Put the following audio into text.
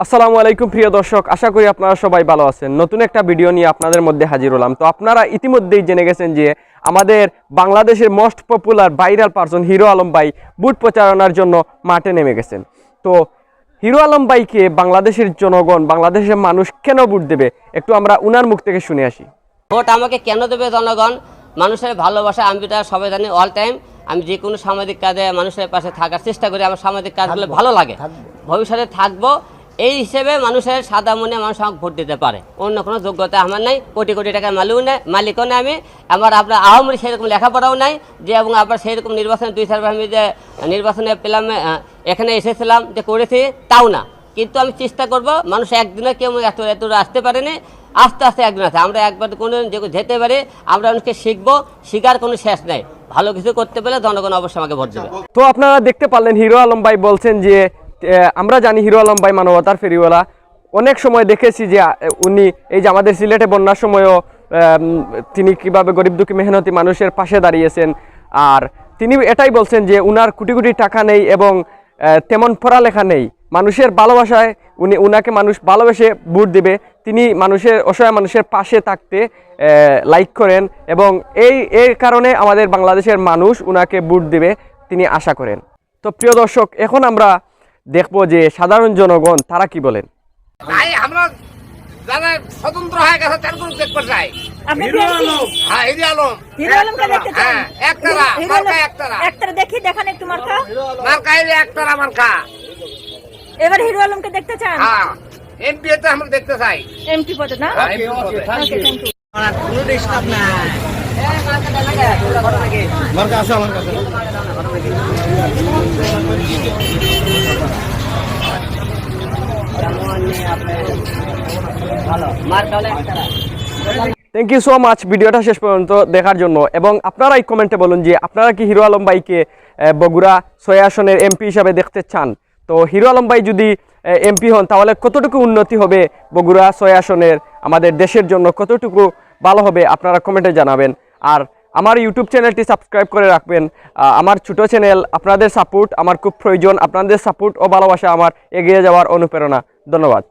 আসসালামু আলাইকুম প্রিয় দর্শক আশা করি আপনারা সবাই ভালো আছেন। নতুন একটা ভিডিও নিয়ে আপনাদের মধ্যে হাজির হলাম। তো আপনারা ইতিমধ্যেই জেনে গেছেন যে আমাদের বাংলাদেশের most popular viral person Hero Alam ভাই বুট প্রচারণার জন্য মাঠে নেমে গেছেন। তো হিরো আলম ভাইকে বাংলাদেশের জনগণ বাংলাদেশের মানুষ কেন বুট দেবে? একটু আমরা উনার মুখ থেকে শুনে আসি। ভোট আমাকে কেন দেবে জনগণ? মানুষের ভালোবাসা আমি এটা সবাই জানি অল টাইম আমি যে কোনো সামাজিক কাজে মানুষের পাশে থাকার চেষ্টা করি আমার সামাজিক কাজগুলো ভালো লাগে। ভবিষ্যতে থাকব এই হিসেবে মানুষের সাদা মনে মানুষ আমাকে ভোট দিতে পারে। অন্য কোনো যোগ্যতা আমার নাই, কোটি কোটি টাকার মালিকও নেই মালিকও নেই আমি। আমার আপনার আহমরি সেরকম লেখাপড়াও নাই যে এবং আবার সেইরকম নির্বাচনে দুই চারবার আমি যে নির্বাচনে পেলাম এখানে এসেছিলাম যে করেছি, তাও না। কিন্তু আমি চেষ্টা করব মানুষ একদিনে কেউ এত এত আসতে পারেনি। আস্তে আস্তে একদিন আছে আমরা একবার কোনো যেতে পারি, আমরা মানুষকে শিখব শিকার কোনো শেষ নেই। ভালো কিছু করতে পেলে জনগণ অবশ্যই আমাকে ভোট দেবে। তো আপনারা দেখতে পারলেন, হিরো আলম ভাই বলছেন যে আমরা জানি হিরো আলম ভাই মানবতার ফেরিওয়ালা। অনেক সময় দেখেছি যে উনি এই যে আমাদের সিলেটে বন্যার সময়ও তিনি কীভাবে গরিব দুঃখী মেহনতি মানুষের পাশে দাঁড়িয়েছেন। আর তিনি এটাই বলছেন যে, উনার কোটি কোটি টাকা নেই এবং তেমন পড়ালেখা নেই। মানুষের ভালোবাসায় উনি, উনাকে মানুষ ভালোবেসে ভোট দেবে। তিনি মানুষের, অসহায় মানুষের পাশে থাকতে লাইক করেন এবং এই এর কারণে আমাদের বাংলাদেশের মানুষ উনাকে ভোট দেবে, তিনি আশা করেন। তো প্রিয় দর্শক, এখন আমরা দেখব যে সাধারণ জনগণ তারা কি বলেন? ভাই আমরা যারা স্বতন্ত্র হয়ে গেছে তার কোনো দেখতে চাই। এবার হিরো আলমকে দেখতে চান? হ্যাঁ এমপি তে আমরা দেখতে চাই। এমপি পদে না? হ্যাঁ, থ্যাংক ইউ সো মাচ ভিডিওটা শেষ পর্যন্ত দেখার জন্য। এবং আপনারাই কমেন্টে বলুন যে আপনারা কি হিরো আলম ভাইকে বগুড়া ছয় আসনের এমপি হিসাবে দেখতে চান? তো হিরো আলম ভাই যদি এমপি হন, তাহলে কতটুকু উন্নতি হবে বগুড়া ছয় আসনের আমাদের দেশের জন্য? কতটুকু ভালো হবে? আপনারা কমেন্টে জানাবেন। আর আমার ইউটিউব চ্যানেলটি সাবস্ক্রাইব করে রাখবেন। আমার ছোট চ্যানেল আপনাদের সাপোর্ট আমার খুব প্রয়োজন। আপনাদের সাপোর্ট ও ভালোবাসা আমার এগিয়ে যাওয়ার অনুপ্রেরণা। ধন্যবাদ।